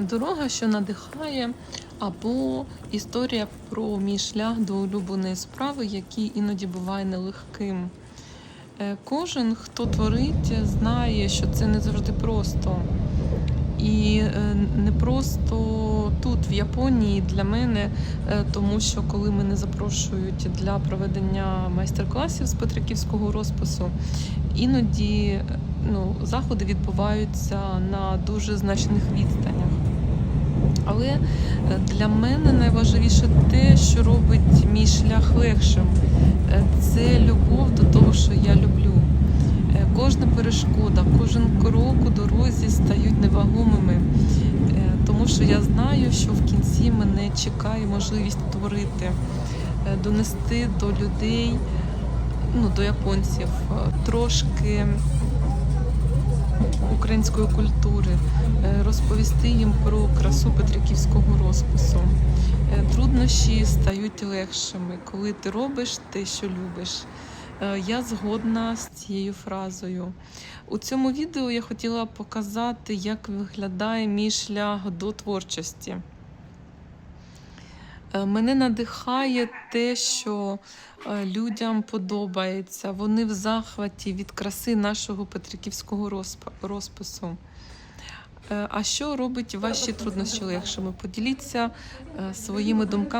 Дорога, що надихає, або історія про мій шлях до улюбленої справи, який іноді буває нелегким. Е, Кожен, хто творить, знає, що це не завжди просто. І е, не просто тут, в Японії, для мене, е, тому що коли мене запрошують для проведення майстер-класів з петриківського розпису, іноді ну, заходи відбуваються на дуже значних відстанях. Але е, для мене найважливіше те, що робить мій шлях легшим. Е, Це любов до того, що я люблю. Е, Кожна перешкода, кожен крок у дорозі стають невагомими, тому що я знаю, що в кінці мене чекає можливість творити, донести до людей, ну, до японців трошки української культури, розповісти їм про красу петриківського розпису. Е, Труднощі стають легшими, коли ти робиш те, що любиш. Е, Я згодна з цією фразою. У цьому відео я хотіла показати, як виглядає мій шлях до творчості. Е, Мене надихає те, що людям подобається. Вони в захваті від краси нашого петриківського розпису. Е, А що робить ваші труднощі легшими? Поділіться е, своїми думками.